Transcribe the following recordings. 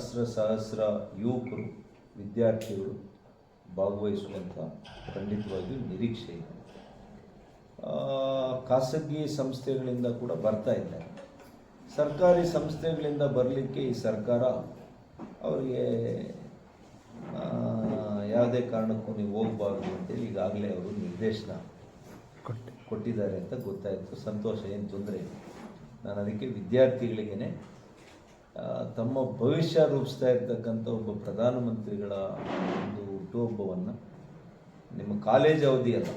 ಸಹಸ್ರ ಸಹಸ್ರ ಯುವಕರು ವಿದ್ಯಾರ್ಥಿಗಳು ಭಾಗವಹಿಸುವಂಥ ಖಂಡಿತವಾಗಿಯೂ ನಿರೀಕ್ಷೆ ಇದೆ. ಖಾಸಗಿ ಸಂಸ್ಥೆಗಳಿಂದ ಕೂಡ ಬರ್ತಾ ಇದ್ದಾರೆ ಸರ್ಕಾರಿ ಸಂಸ್ಥೆಗಳಿಂದ ಬರಲಿಕ್ಕೆ ಈ ಸರ್ಕಾರ ಅವರಿಗೆ ಯಾವುದೇ ಕಾರಣಕ್ಕೂ ನೀವು ಹೋಗಬಾರ್ದು ಅಂತೇಳಿ ಈಗಾಗಲೇ ಅವರು ನಿರ್ದೇಶನ ಕೊಟ್ಟಿದ್ದಾರೆ ಅಂತ ಗೊತ್ತಾಯಿತು. ಸಂತೋಷ ಏನು ತೊಂದರೆ ಇಲ್ಲ. ನಾನು ಅದಕ್ಕೆ ವಿದ್ಯಾರ್ಥಿಗಳಿಗೇನೆ ಆ, ತಮ್ಮ ಭವಿಷ್ಯ ರೂಪಿಸ್ತಾ ಇರ್ತಕ್ಕಂಥ ಒಬ್ಬ ಪ್ರಧಾನಮಂತ್ರಿಗಳ ಒಂದು ಹುಟ್ಟುಹಬ್ಬವನ್ನು ನಿಮ್ಮ ಕಾಲೇಜ್ ಅವಧಿ ಅಲ್ಲ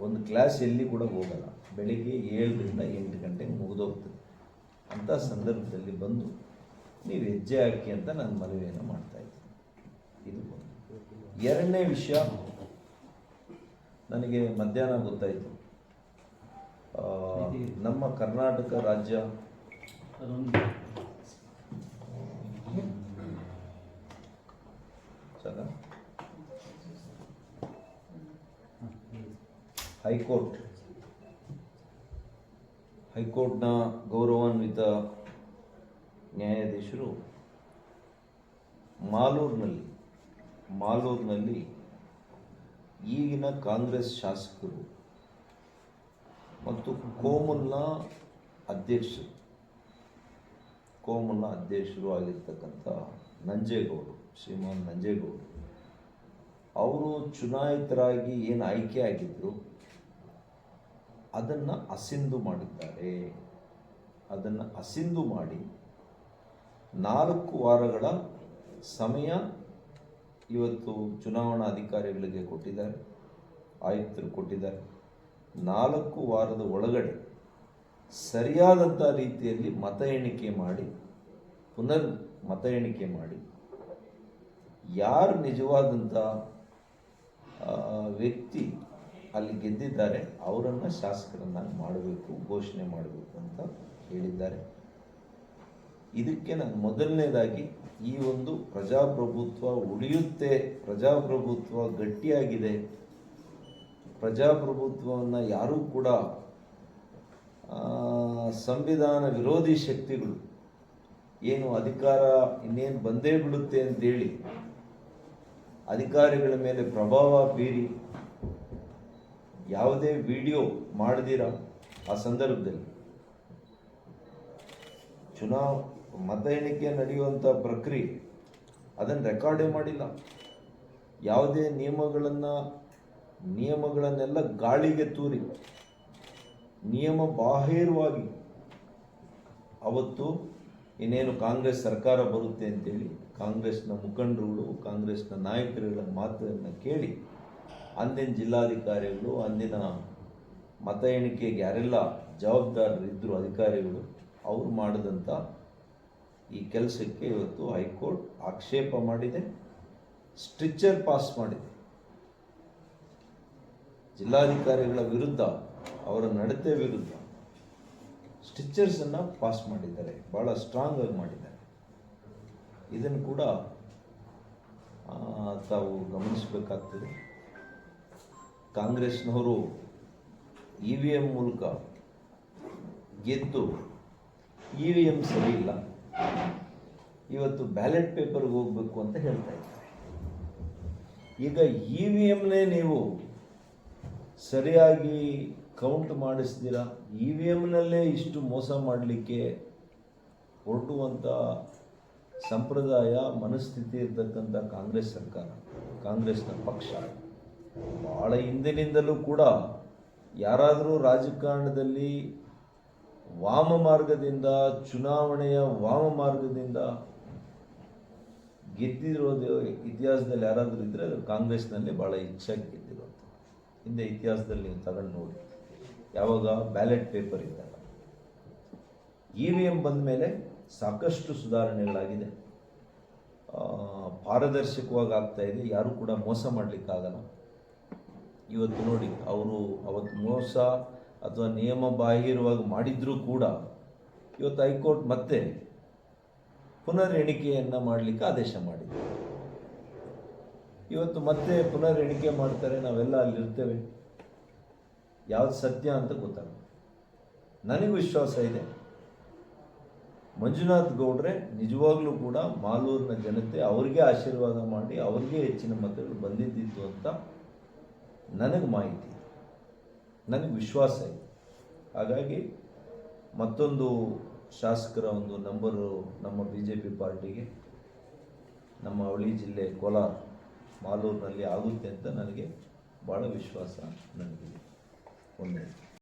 ಒಂದು ಕ್ಲಾಸ್ ಎಲ್ಲಿ ಕೂಡ ಹೋಗಲ್ಲ. ಬೆಳಿಗ್ಗೆ ಏಳರಿಂದ ಎಂಟು ಗಂಟೆಗೆ ಮುಗಿದೋಗ್ತದೆ. ಅಂಥ ಸಂದರ್ಭದಲ್ಲಿ ಬಂದು ನೀವು ಹೆಜ್ಜೆ ಹಾಕಿ ಅಂತ ನಾನು ಮನವಿಯನ್ನು ಮಾಡ್ತಾ ಇದ್ದೀನಿ. ಇದು ಒಂದು. ಎರಡನೇ ವಿಷಯ ನನಗೆ ಮಧ್ಯಾಹ್ನ ಗೊತ್ತಾಯಿತು. ನಮ್ಮ ಕರ್ನಾಟಕ ರಾಜ್ಯ ಹೈಕೋರ್ಟ್. ಹೈಕೋರ್ಟ್ನ ಗೌರವಾನ್ವಿತ ನ್ಯಾಯಾಧೀಶರು ಮಾಲೂರಿನಲ್ಲಿ ಮಾಲೂರಿನಲ್ಲಿ ಈಗಿನ ಕಾಂಗ್ರೆಸ್ ಶಾಸಕರು ಮತ್ತು ಕೋಮುಲ್ನ ಅಧ್ಯಕ್ಷರು ಕೋಮುಲ್ನ ಅಧ್ಯಕ್ಷರು ಆಗಿರ್ತಕ್ಕಂಥ ನಂಜೇಗೌಡರು ಶ್ರೀಮಾನ್ ನಂಜೇಗೌಡರು ಅವರು ಚುನಾಯಿತರಾಗಿ ಏನು ಆಯ್ಕೆ ಆಗಿದ್ರು? ಅದನ್ನು ಅಸಿಂದು ಮಾಡಿದ್ದಾರೆ. ಅದನ್ನು ಅಸಿಂದು ಮಾಡಿ ನಾಲ್ಕು ವಾರಗಳ ಸಮಯ ಇವತ್ತು ಚುನಾವಣಾ ಅಧಿಕಾರಿಗಳಿಗೆ ಕೊಟ್ಟಿದ್ದಾರೆ, ಆಯುಕ್ತರು ಕೊಟ್ಟಿದ್ದಾರೆ. ನಾಲ್ಕು ವಾರದ ಒಳಗಡೆ ಸರಿಯಾದಂಥ ರೀತಿಯಲ್ಲಿ ಮತ ಎಣಿಕೆ ಮಾಡಿ, ಪುನರ್ ಮತ ಎಣಿಕೆ ಮಾಡಿ, ಯಾರು ನಿಜವಾದಂಥ ವ್ಯಕ್ತಿ ಅಲ್ಲಿ ಗೆದ್ದಿದ್ದಾರೆ, ಅವರನ್ನು ಶಾಸಕರನ್ನಾಗಿ ಮಾಡಬೇಕು, ಘೋಷಣೆ ಮಾಡಬೇಕು ಅಂತ ಹೇಳಿದ್ದಾರೆ. ಇದಕ್ಕೆ ನಾನು ಮೊದಲನೇದಾಗಿ ಈ ಒಂದು ಪ್ರಜಾಪ್ರಭುತ್ವ ಉಳಿಯುತ್ತೆ, ಪ್ರಜಾಪ್ರಭುತ್ವ ಗಟ್ಟಿಯಾಗಿದೆ. ಪ್ರಜಾಪ್ರಭುತ್ವವನ್ನು ಯಾರೂ ಕೂಡ ಸಂವಿಧಾನ ವಿರೋಧಿ ಶಕ್ತಿಗಳು ಏನು ಅಧಿಕಾರ ಇನ್ನೇನು ಬಂದೇ ಬಿಡುತ್ತೆ ಅಂತೇಳಿ, ಅಧಿಕಾರಿಗಳ ಮೇಲೆ ಪ್ರಭಾವ ಬೀರಿ ಯಾವುದೇ ವಿಡಿಯೋ ಮಾಡದಿರ ಆ ಸಂದರ್ಭದಲ್ಲಿ. ಚುನಾವ್, ಮತ ಎಣಿಕೆ ನಡೆಯುವಂಥ ಪ್ರಕ್ರಿಯೆ, ಅದನ್ನು ರೆಕಾರ್ಡೇ ಮಾಡಿಲ್ಲ. ಯಾವುದೇ ನಿಯಮಗಳನ್ನು, ನಿಯಮಗಳನ್ನೆಲ್ಲ ಗಾಳಿಗೆ ತೂರಿ, ನಿಯಮ ಬಾಹಿರವಾಗಿ ಅವತ್ತು ಇನ್ನೇನು ಕಾಂಗ್ರೆಸ್ ಸರ್ಕಾರ ಬರುತ್ತೆ ಅಂತೇಳಿ ಕಾಂಗ್ರೆಸ್ನ ಮುಖಂಡರುಗಳು, ಕಾಂಗ್ರೆಸ್ನ ನಾಯಕರುಗಳ ಮಾತನ್ನು ಕೇಳಿ ಅಂದಿನ ಜಿಲ್ಲಾಧಿಕಾರಿಗಳು, ಅಂದಿನ ಮತ ಎಣಿಕೆಗೆ ಯಾರೆಲ್ಲ ಜವಾಬ್ದಾರರಿದ್ದರು ಅಧಿಕಾರಿಗಳು, ಅವರು ಮಾಡಿದಂಥ ಈ ಕೆಲಸಕ್ಕೆ ಇವತ್ತು ಹೈಕೋರ್ಟ್ ಆಕ್ಷೇಪ ಮಾಡಿದೆ, ಸ್ಟ್ರಿಕ್ಚರ್ ಪಾಸ್ ಮಾಡಿದೆ. ಜಿಲ್ಲಾಧಿಕಾರಿಗಳ ವಿರುದ್ಧ, ಅವರ ನಡತೆ ವಿರುದ್ಧ ಸ್ಟಿಚ್ಚರ್ಸನ್ನು ಪಾಸ್ ಮಾಡಿದ್ದಾರೆ ಭಾಳ ಸ್ಟ್ರಾಂಗ್ ಆಗಿ ಮಾಡಿದ್ದಾರೆ. ಇದನ್ನು ಕೂಡ ತಾವು ಗಮನಿಸಬೇಕಾಗ್ತದೆ. ಕಾಂಗ್ರೆಸ್ನವರು ಇ ವಿ ಎಂ ಮೂಲಕ ಗೆದ್ದು ಇ ವಿ ಎಂ ಸರಿ ಇಲ್ಲ. ಇವತ್ತು ಬ್ಯಾಲೆಟ್ ಪೇಪರ್ಗೆ ಹೋಗಬೇಕು ಅಂತ ಹೇಳ್ತಾ ಇದ್ದಾರೆ. ಈಗ ಇ ವಿ ಎಮ್ನೇ ನೀವು ಸರಿಯಾಗಿ ಕೌಂಟ್ ಮಾಡಿಸ್ತೀರಾ? ಇ ವಿ ಎಮ್ನಲ್ಲೇ ಇಷ್ಟು ಮೋಸ ಮಾಡಲಿಕ್ಕೆ ಹೊರಟುವಂಥ ಸಂಪ್ರದಾಯ, ಮನಸ್ಥಿತಿ ಇರತಕ್ಕಂಥ ಕಾಂಗ್ರೆಸ್ ಸರ್ಕಾರ, ಕಾಂಗ್ರೆಸ್ನ ಪಕ್ಷ. ಭಾಳ ಹಿಂದಿನಿಂದಲೂ ಕೂಡ ಯಾರಾದರೂ ರಾಜಕಾರಣದಲ್ಲಿ ವಾಮ ಮಾರ್ಗದಿಂದ, ಚುನಾವಣೆಯ ವಾಮ ಮಾರ್ಗದಿಂದ ಗೆದ್ದಿರೋದು ಇತಿಹಾಸದಲ್ಲಿ ಯಾರಾದರೂ ಇದ್ದರೆ ಅದು ಕಾಂಗ್ರೆಸ್ನಲ್ಲಿ ಭಾಳ ಹೆಚ್ಚಾಗಿ ಗೆದ್ದಿರೋದು ಹಿಂದೆ ಇತಿಹಾಸದಲ್ಲಿ ನೀವು ತಗೊಂಡು ನೋಡಿ. ಯಾವಾಗ ಬ್ಯಾಲೆಟ್ ಪೇಪರ್ ಇದ್ದಾಗ. ಇ ವಿ ಎಂ ಬಂದ ಮೇಲೆ ಸಾಕಷ್ಟು ಸುಧಾರಣೆಗಳಾಗಿದೆ. ಪಾರದರ್ಶಕವಾಗಿ ಆಗ್ತಾ ಇದೆ. ಯಾರು ಕೂಡ ಮೋಸ ಮಾಡಲಿಕ್ಕಾಗಲ್ಲ. ಇವತ್ತು ನೋಡಿ, ಅವರು ಅವತ್ತು ಮೋಸ ಅಥವಾ ನಿಯಮ ಬಾಹಿರವಾಗಿ ಮಾಡಿದ್ರೂ ಕೂಡ ಇವತ್ತು ಹೈಕೋರ್ಟ್ ಮತ್ತೆ ಪುನರ್ ಎಣಿಕೆಯನ್ನು ಮಾಡಲಿಕ್ಕೆ ಆದೇಶ ಮಾಡಿದೆ ಇವತ್ತು ಮತ್ತೆ ಪುನರ್ ಎಣಿಕೆ ಮಾಡ್ತಾರೆ, ನಾವೆಲ್ಲ ಅಲ್ಲಿರ್ತೇವೆ. ಯಾವ್ದು ಸತ್ಯ ಅಂತ ಗೊತ್ತಾಗ ನನಗೆ ವಿಶ್ವಾಸ ಇದೆ. ಮಂಜುನಾಥ್ ಗೌಡ್ರೆ ನಿಜವಾಗ್ಲೂ ಕೂಡ ಮಾಲೂರಿನ ಜನತೆ ಅವ್ರಿಗೆ ಆಶೀರ್ವಾದ ಮಾಡಿ, ಅವ್ರಿಗೆ ಹೆಚ್ಚಿನ ಮತಗಳು ಬಂದಿದ್ದಿತ್ತು ಅಂತ ನನಗೆ ಮಾಹಿತಿ ನನಗೆ ವಿಶ್ವಾಸ ಇದೆ ಹಾಗಾಗಿ ಮತ್ತೊಂದು ಶಾಸಕರ ಒಂದು ನಂಬರು ನಮ್ಮ ಬಿ ಜೆ ಪಿ ಪಾರ್ಟಿಗೆ, ನಮ್ಮ ಹಳ್ಳಿ ಜಿಲ್ಲೆ ಕೋಲಾರ, ಮಾಲೂರಿನಲ್ಲಿ ಆಗುತ್ತೆ ಅಂತ ನನಗೆ ಭಾಳ ವಿಶ್ವಾಸ ನನಗಿದೆ. ಒಂದೇ.